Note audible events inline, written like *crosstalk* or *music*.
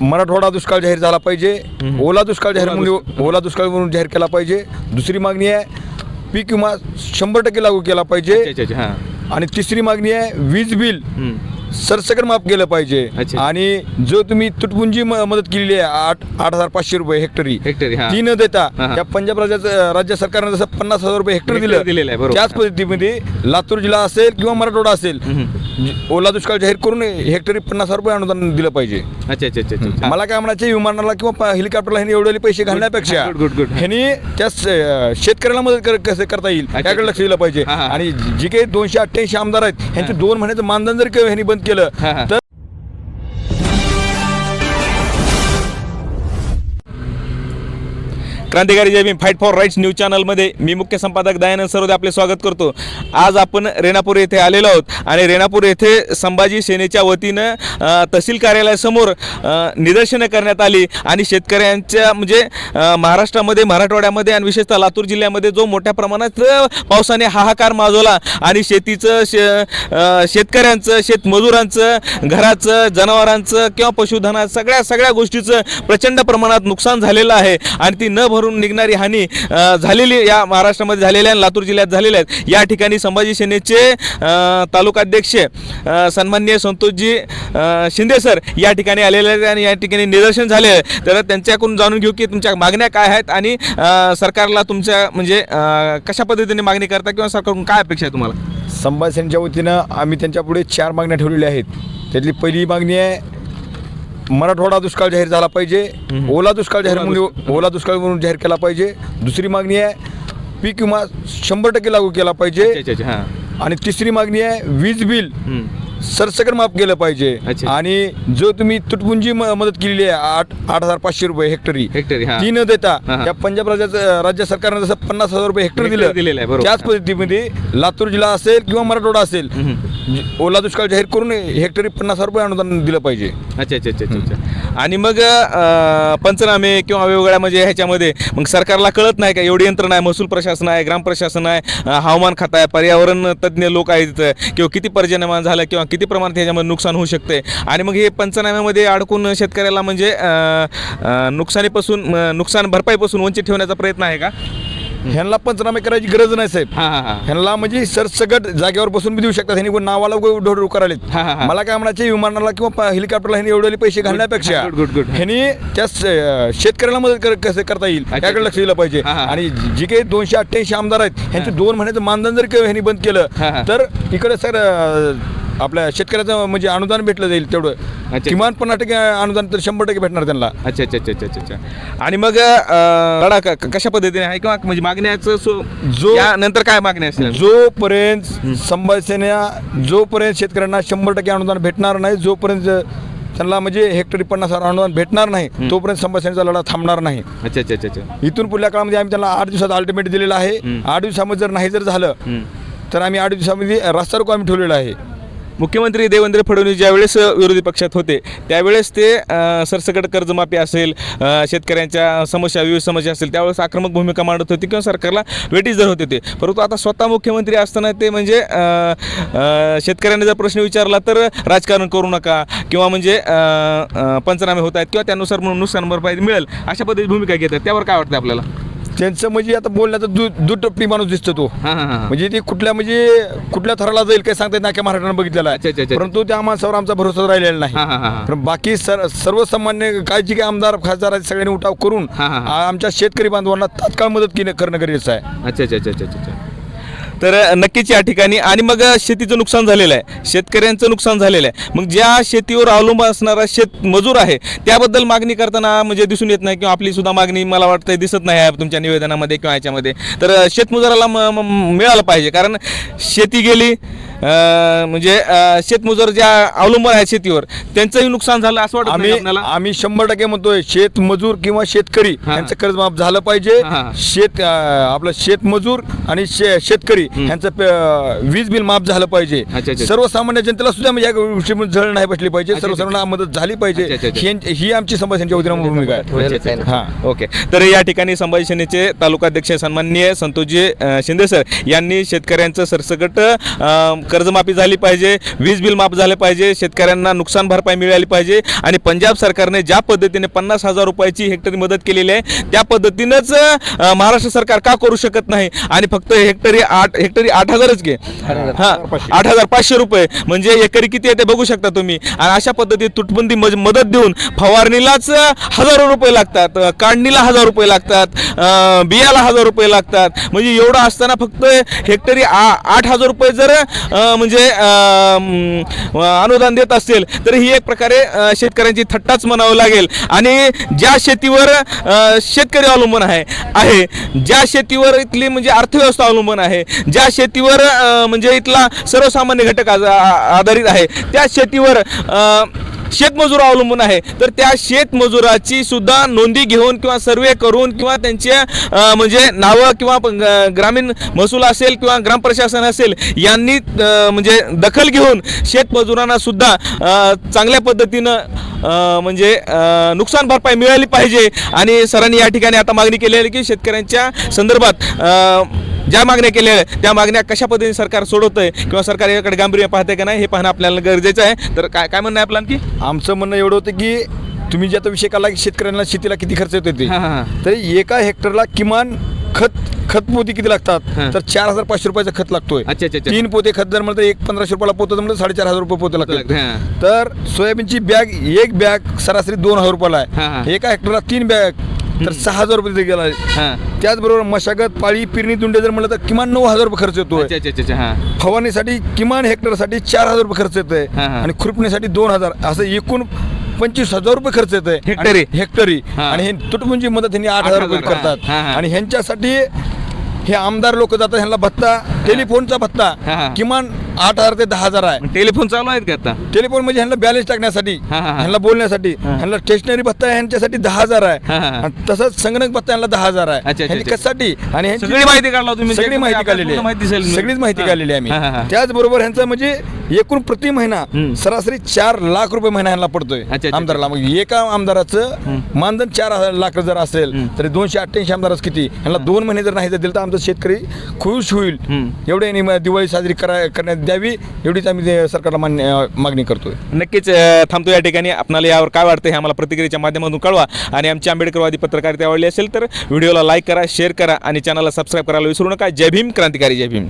मराठवाडा दुष्काळ जाहीर झाला पाहिजे ओला दुष्काळ जाहीर म्हणून ओला दुष्काळ म्हणून जाहीर केला पाहिजे दुसरी मागणी आहे पीक विमा शंभर टक्के लागू केला पाहिजे आणि तिसरी मागणी आहे वीज बिल. सरसकट माफ केलं पाहिजे. आणि जो तुम्ही तुटपुंजी मदत केलेली आहे आठ आठ हजार पाचशे रुपये हेक्टरी हेक्टरी. ती न देता. त्या पंजाब राज्याचं राज्य सरकारनं जसं पन्नास हजार रुपये हेक्टर दिलं. त्याच पद्धतीमध्ये लातूर जिल्हा असेल किंवा मराठवाडा असेल जे- ओला दुष्काळ जाहीर करून हेक्टरी पन्नास हजार रुपये अनुदान दिलं पाहिजे अच्छा अच्छा अच्छा अच्छा मला काय म्हणायचे विमानाला किंवा प- हेलिकॉप्टरला ह्यांनी एवढे पैसे घालण्यापेक्षा good, good, good. ह्यांनी त्या स- शेतकऱ्याला मदत कर- कसं करता येईल अच्छा, त्याकडे लक्ष दिलं पाहिजे हा, हा. आणि जी काही दोनशे अठ्ठ्याऐंशी आमदार आहेत ह्यांचे दोन महिन्याचं मानधन जर क- ह्यांनी बंद केलं हा. तर क्रांतिकारी Jai Bhim fight for rights news चॅनलमध्ये मी मुख्य संपादक दयानंद सरोदे आपले स्वागत करतो. आज आपण रेणापूर येथे आलेलो आहोत आणि रेणापूर येथे संभाजी सेनेच्या वतीनं तहसील कार्यालयासमोर निदर्शनं करण्यात आली आणि शेतकऱ्यांच्या म्हणजे महाराष्ट्रामध्ये मराठवाड्यामध्ये आणि विशेषतः लातूर जिल्ह्यामध्ये जो मोठ्या प्रमाणात पावसाने हाहाकार माजवला आणि शेतीचं शे शेतकऱ्यांचं शेतमजुरांचं घराचं जनावरांचं किंवा पशुधनाचं सगळ्या सगळ्या गोष्टीचं प्रचंड प्रमाणात नुकसान झालेलं आहे आणि ती न भर भरून निघणारी हानी झालेली या महाराष्ट्रामध्ये झालेल्या आहे लातूर जिल्ह्यात झालेल्या आहेत. या ठिकाणी संभाजी सेनेचे तालुकाध्यक्ष सन्माननीय संतोषजी शिंदे सर या ठिकाणी आलेले आहेत आणि या ठिकाणी निदर्शन झाले आहे. तर त्यांच्याकडून जाणून घेऊ की तुमच्या मागण्या काय आहेत आणि सरकारला तुमच्या म्हणजे कशा पद्धतीने मागणी करता किंवा सरकारकडून काय अपेक्षा आहे तुम्हाला? संभाजी सेनेच्या वतीनं आम्ही त्यांच्यापुढे चार मागण्या ठेवलेल्या आहेत. त्यातली पहिली मागणी आहे मराठवाडा दुष्काळ जाहीर झाला पाहिजे. ओला दुष्काळ जाहीर म्हणून ओला दुष्काळ म्हणून जाहीर केला पाहिजे. दुसरी मागणी आहे पीक विमा शंभर टक्के लागू केला पाहिजे. आणि तिसरी मागणी आहे वीज बिल. सरसकट माफ केलं पाहिजे. आणि जो तुम्ही तुटपुंजी मदत केलेली आहे आठ आठ हजार पाचशे रुपये हेक्टरी. हेक्टरी, हा. ती न देता. त्या पंजाब राज्याचं राज्य सरकारनं जसं पन्नास हजार रुपये हेक्टर दिलं. त्याच पद्धतीमध्ये लातूर जिल्हा असेल किंवा मराठवाडा असेल जे- ओला दुष्काळ जाहीर करून हेक्टरी पन्नास हजार रुपये अनुदान दिलं पाहिजे. अच्छा अच्छा अच्छा अच्छा. अच्छा आणि मग अ, पंचनामे किंवा वेगवेगळ्या म्हणजे ह्याच्यामध्ये मग सरकारला कळत नाही का एवढी यंत्रणा आहे महसूल प्रशासन आहे ग्राम प्रशासन आहे अ, हवामान खातं आहे पर्यावरण तज्ज्ञ लोक आहेत किंवा किती पर्जन्यमान झालं किंवा किती प्रमाणात ह्याच्यामध्ये नुकसान होऊ शकते. आणि मग हे पंचनाम्यामध्ये अडकून शेतकऱ्याला म्हणजे अ, अ, नुकसानीपासून अ, नुकसान भरपाईपासून वंचित ठेवण्याचा प्रयत्न आहे का? ह्यांना पंचनामे करायची गरज नाही साहेब हां हां हां ह्यांना म्हणजे सरसगट जागेवर बसून बी देऊ शकतात ह्यांनी कोण नावाला ढोढ करायलेत हा, हा, हा. मला काय म्हणायचे विमानाला किंवा हेलिकॉप्टरला ह्यांनी एवढे पैसे घालण्यापेक्षा *laughs* good, good, good. ह्यांनी त्या स- शेतकऱ्याला मदत कर- कसं करता येईल अच्छा, त्याकडे लक्ष दिलं पाहिजे हा, हा. आणि जी काही दोनशे अठ्ठ्याऐंशी आमदार आहेत ह्यांचे दोन महिन्याचं मानधन जर क- ह्यांनी बंद हा, हा. केलं तर इकडे सर अं, आपल्या शेतकऱ्याचं म्हणजे अनुदान भेटलं जाईल तेवढं. अच्छा. किमान पन्नास टक्के अनुदान तर शंभर टक्के भेटणार त्यांना. अच्छा अच्छा अच्छा अच्छा अच्छा. अच्छा आणि मग अ, लढा क- क- कशा पद्धतीने आहे? किंवा म्हणजे मागण्याचं सो जो- नंतर काय मागणी असतील जोपर्यंत संभाजी सेना जोपर्यंत शेतकऱ्यांना शंभर टक्के अनुदान भेटणार नाही जोपर्यंत त्यांना म्हणजे हेक्टरी पन्नास हजार अनुदान भेटणार नाही तोपर्यंत संभाजी सेनेचा लढा थांबणार नाही. अच्छा अच्छा अच्छा अच्छा. इथून पुढल्या काळामध्ये आम्ही त्यांना आठ दिवसात अल्टिमेट दिलेलं आहे. आठ दिवसामध्ये जर नाही जर झालं हम्म. तर आम्ही आठ दिवसामध्ये रस्ता रोको आम्ही ठेवलेला आहे. मुख्यमंत्री देवेंद्र फडणवीस ज्यावेळेस विरोधी पक्षात होते त्यावेळेस ते सरसकट कर्जमाफी असेल शेतकऱ्यांच्या समस्या विविध समस्या असेल त्यावेळेस आक्रमक भूमिका मांडत होती किंवा सरकारला वेटीस धर होते. ते परंतु आता स्वतः मुख्यमंत्री असताना ते म्हणजे शेतकऱ्यांनी जर प्रश्न विचारला तर राजकारण करू नका किंवा म्हणजे पंचनामे होत आहेत किंवा त्यानुसार म्हणून नुकसान भरपाई मिळेल अशा पद्धतीची भूमिका घेतात. त्यावर काय वाटतं आपल्याला? त्यांचं म्हणजे आता बोलण्याचा दु दुटप्पी माणूस दिसतो तो. हां हां हां. म्हणजे ते कुठल्या म्हणजे कुठल्या थराला जाईल काय सांगता येत नाही महाराष्ट्रानं बघितलेला अच्छा, अच्छा, आहे. परंतु त्या माणसावर आमचा भरोसा राहिलेला नाही. हां हां हां हां. पण बाकी सर सर्वसामान्य काय जे काही आमदार खासदार आहेत सगळ्यांनी उठाव करून हा, हा, हा. आमच्या शेतकरी बांधवांना तात्काळ मदत केलं करणं गरजेचं आहे. अच्छा अच्छा अच्छा अच्छा. तर नक्कीच या ठिकाणी. आणि मग शेतीचं नुकसान झालेलं आहे. शेतकऱ्यांचं नुकसान झालेलं आहे. मग ज्या शेतीवर अवलंबून असणारा शेत मजूर आहे त्याबद्दल मागणी करताना म्हणजे दिसून येत नाही किंवा आपली सुद्धा मागणी मला वाटतं दिसत नाही आहे तुमच्या निवेदनामध्ये किंवा याच्यामध्ये. तर शेतमजुराला म- मिळालं पाहिजे. कारण शेती गेली म्हणजे शेतमजूर ज्या अवलंबून आहेत शेतीवर त्यांचंही नुकसान झालं असं वाटत आम्ही आपल्याला आम्ही शंभर टक्के म्हणतोय शेतमजूर किंवा शेतकरी हा. यांचं कर्ज माफ झालं पाहिजे हा. शेत अं, आपलं शेतमजूर आणि शे शेतकरी यांचं प- वीज बिल माफ झालं पाहिजे अच्छा, अच्छा. सर्वसामान्य जनतेला सुद्धा म्हणजे या गोष्टीमध्ये झळ नाही बसली पाहिजे अच्छा, अच्छा. सर्वसामान्यांना मदत झाली अच्छा, पाहिजे अच्छा. ही ही आमची समस्यांच्या वतीनं भूमिका आहे हा ओके तर या ठिकाणी संभाजी सेनेचे तालुकाध्यक्ष सन्माननीय संतोषजी अ, शिंदे सर यांनी शेतकऱ्यांचं सरसकट अ, कर्जमाफी झाली पाहिजे वीज बिल माफ झाले पाहिजे शेतकऱ्यांना नुकसान भरपाई मिळाली पाहिजे आणि पंजाब सरकारने ज्या पद्धतीने पन्नास हजार रुपयाची हेक्टरी मदत केलेली आहे त्या पद्धतीनंच महाराष्ट्र सरकार का करू शकत नाही? आणि फक्त हेक्टरी आठ हेक्टरी आठ हजारच घे. हां आठ हजार पाचशे रुपये. म्हणजे एकरी किती आहे ते बघू शकता तुम्ही. आणि अशा पद्धतीत तुटबंदी मज- मदत देऊन फवारणीलाच हजारो रुपये लागतात. काढणीला हजार रुपये लागतात. बियाला हजार रुपये लागतात. म्हणजे एवढं असताना फक्त हेक्टरी आ- आठ हजार रुपये जर म्हणजे अनुदान देत असेल तर ही एक प्रकारे शेतकऱ्यांची थट्टाच म्हणावं लागेल. आणि ज्या शेतीवर शेतकरी अवलंबून आहे आहे ज्या शेतीवर इथली म्हणजे अर्थव्यवस्था अवलंबून आहे ज्या शेतीवर म्हणजे इथला सर्वसामान्य घटक आज- आधारित आहे त्या शेतीवर शेतमजूर अवलंबून आहे. तर त्या शेतमजुराची सुद्धा नोंदी घेऊन किंवा सर्वे करून किंवा त्यांचे म्हणजे नावं किंवा ग्रामीण महसूल असेल किंवा ग्रामप्रशासन असेल यांनी म्हणजे दखल घेऊन शेतमजुरांना सुद्धा चांगल्या पद्धतीनं म्हणजे नुकसान भरपाई मिळाली पाहिजे. आणि सरांनी या ठिकाणी आता मागणी केली आहे की शेतकऱ्यांच्या संदर्भात ज्या मागण्या केल्या आहेत त्या मागण्या कशा पद्धतीने सरकार सोडवतंय किंवा सरकार याकडे गांभीर्य पाहते का नाही हे पाहणं आपल्याला गरजेचं आहे तर काय काय म्हणणं आहे आपलं आणखी आमचं म्हणणं एवढं होतं की तुम्ही जे आता विषय काढला की शेतकऱ्यांना शेतीला किती खर्च येतो ते. तरी एका हेक्टरला किमान खत खत पोती किती लागतात. तर चार हजार पाचशे रुपयाचं खत लागतोय अच्छा, अच्छा, अच्छा. तीन पोते खत जर म्हणलं तर एक पंधराशे रुपयाला पोतं तर साडेचार हजार रुपये पोते लागतात हां. तर सोयाबीनची बॅग एक बॅग सरासरी दोन हजार रुपयाला हां, हां. आहे एका हेक्टरला तीन बॅग तर सहा हजार रुपये गेला. हां. त्याचबरोबर मशागत पाळी पिरणी दुंडे जर म्हणलं तर किमान नऊ हजार रुपये खर्च येतोय अच्छा अच्छा अच्छा हां फवारणीसाठी किमान हेक्टरसाठी चार हजार रुपये खर्च येतोय हा, हा. आणि खुरपणीसाठी दोन हजार असं एकूण पंचवीस हजार रुपये खर्च येतोय हेक्टरी? आणि- हेक्टरी हा. आणि हे तुटपुंजी मदत ह्यांनी आठ हजार रुपये. करतात हा, हा. आणि ह्यांच्यासाठी हे आमदार लोक जातात ह्यांना भत्ता टेलिफोनचा हा, भत्ता हा. किमान आठ हजार ते दहा हजार आहे टेलिफोन चालू आहेत का आता टेलिफोन म्हणजे ह्यांना बॅलन्स टाकण्यासाठी हा, हा, हा. ह्यांना बोलण्यासाठी. ह्यांना स्टेशनरी भत्ता ह्यांच्यासाठी दहा हजार आहे हा, हा, हा. आणि तसंच संगणक भत्ता ह्यांना दहा हजार आहे अच्छा, ह्यांनी अच्छा. कशासाठी आणि ह्यांची- सगळी माहिती काढला तुम्ही सगळी माहिती आपल्याला काढलेली पूर्ण माहिती आहे दिसेल. सगळीच माहिती हा. काढलेली आहे हा, हा, हा. आम्ही त्याचबरोबर ह्यांचं म्हणजे एकूण प्रति महिना हम्म. सरासरी चार लाख रुपये महिना ह्यांना पडतोय अच्छा. आमदाराला मग एका आमदाराचं मानधन चार हजार लाख जर असेल हम्म. तरी दोनशे अठ्ठ्याऐंशी आमदारच किती ह्यांना दोन महिने जर नाही दिलं तर आमचं शेतकरी खुश होईल हम्म. एवढे दिवाळी साजरी करा करण्यात द्यावी एवढीच आम्ही ते सरकारला मान्य मागणी करतोय. नक्कीच थांबतो या ठिकाणी. आपणाला यावर काय वाटतं हे आम्हाला प्रतिक्रियेच्या माध्यमातून कळवा. आणि आमची आंबेडकरवादी पत्रकारिता आवडली असेल तर व्हिडिओला लाईक करा शेअर करा आणि चॅनलला सबस्क्राईब करायला विसरू नका. जय भीम क्रांतिकारी जय भीम.